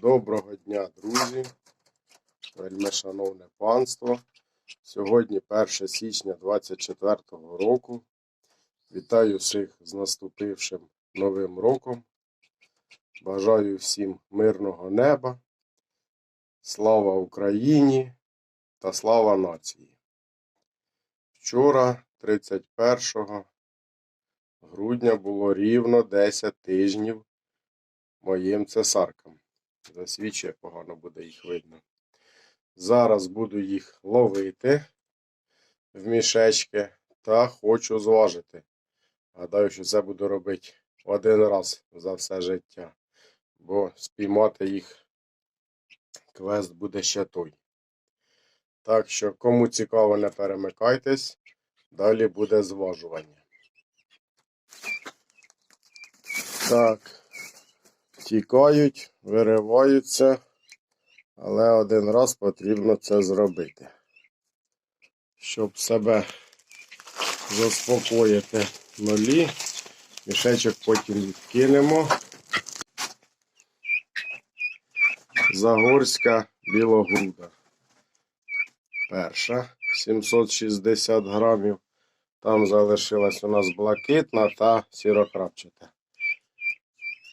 Доброго дня, друзі, вельми шановне панство. Сьогодні 1 січня 2024 року. Вітаю всіх з наступившим новим роком. Бажаю всім мирного неба, слава Україні та слава нації. Вчора, 31 грудня, було рівно 10 тижнів моїм цесаркам. Засвічує, погано буде їх видно. Зараз буду їх ловити в мішечки та хочу зважити. Гадаю, що це буду робити один раз за все життя, бо спіймати їх квест буде ще той. Так що, кому цікаво, не перемикайтесь, далі буде зважування. Так, тікають, вириваються, але один раз потрібно це зробити. Щоб себе заспокоїти нулі, мішечок потім відкинемо. Загорська білогруда. Перша 760 грамів. Там залишилась у нас блакитна та сірокрапчата.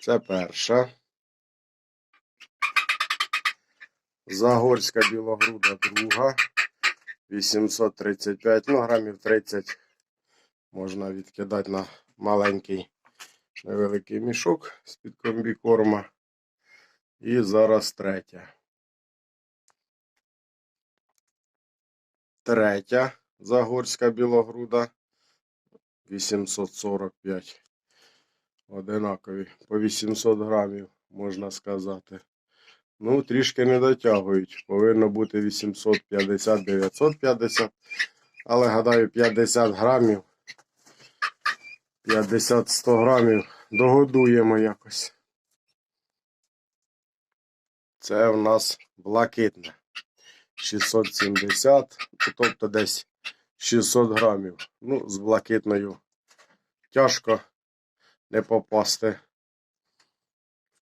Це перша. Загорська білогруда друга. 835, ну, грамів 30 можна відкидати на маленький невеликий мішок з-під комбікорма. І зараз третя. Третя загорська білогруда. 845. Одинакові. По 800 грамів, можна сказати. Ну, трішки не дотягують. Повинно бути 850-950. Але гадаю, 50 грамів. 50-100 грамів догодуємо якось. Це в нас блакитне. 670, тобто десь 600 грамів. Ну, з блакитною тяжко не попасти в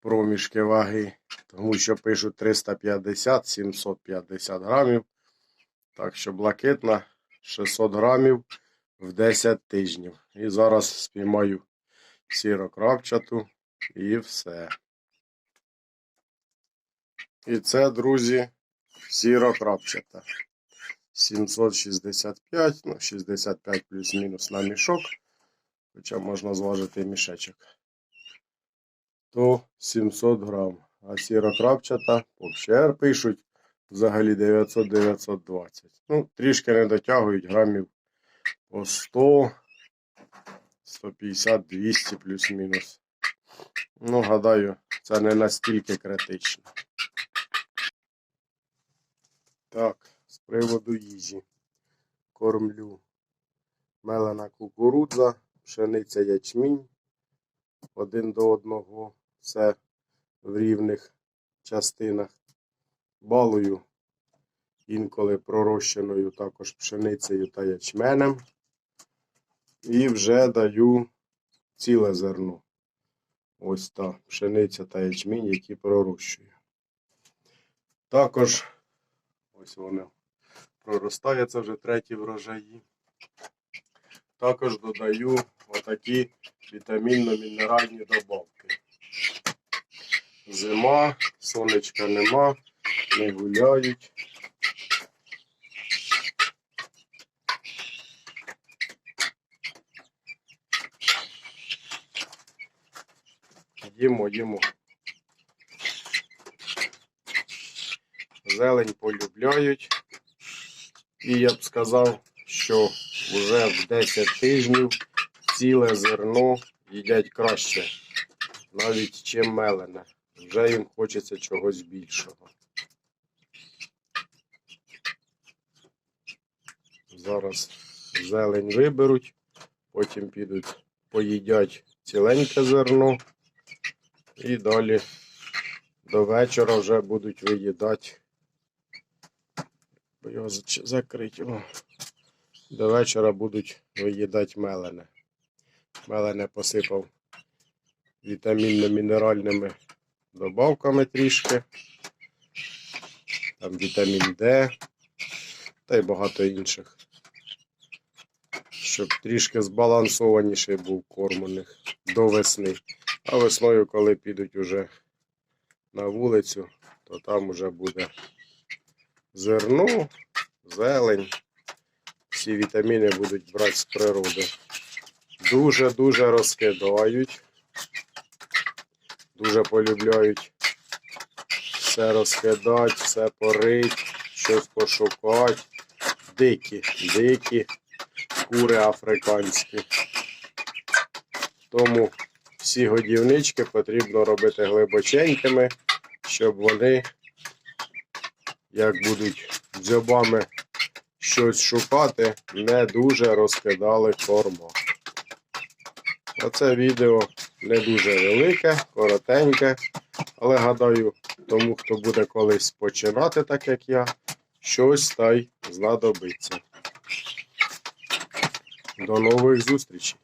проміжки ваги, тому що пишуть 350-750 грамів. Так що блакитна 600 грамів в 10 тижнів. І зараз спіймаю сірокрапчату і все. І це, друзі, сірокрапчата. 765, ну, 65 плюс-мінус на мішок. Хоча можна зважити мішечок. То 700 грам. А сірокрапчата взагалі пишуть взагалі 900-920. Ну, трішки не дотягують грамів по 100, 150, 200 плюс-мінус. Ну, гадаю, це не настільки критично. Так, з приводу їжі. Кормлю мелена кукурудза, пшениця ячмінь. Один до одного. Все в рівних частинах. Балую інколи пророщеною також пшеницею та ячменем. І вже даю ціле зерно. Ось та пшениця та ячмінь, які пророщую. Також ось вони проростає, це вже треті врожаї. Також додаю отакі вітамінно-мінеральні добавки. Зима, сонечка нема, не гуляють. Їмо, їмо. Зелень полюбляють. І я б сказав, що вже в 10 тижнів ціле зерно їдять краще, навіть чим мелене. Вже їм хочеться чогось більшого. Зараз зелень виберуть, потім підуть, поїдять ціленьке зерно і далі до вечора вже будуть виїдати. Бо його. О. До вечора будуть виїдати мелене. Мелене посипав вітамінно-мінеральними добавками трішки. Там вітамін Д та й багато інших. Щоб трішки збалансованіший був корм у них до весни. А весною, коли підуть уже на вулицю, то там уже буде зерно, зелень. Всі вітаміни будуть брати з природи. Дуже-дуже розкидають. Дуже полюбляють все розкидати, все порить, щось пошукати. Дикі, дикі кури африканські. Тому всі годівнички потрібно робити глибоченькими, щоб вони, як будуть дзьобами щось шукати, не дуже розкидали кормо. Оце відео не дуже велике, коротеньке, але гадаю, тому хто буде колись починати, так як я, щось та й знадобиться. До нових зустрічей!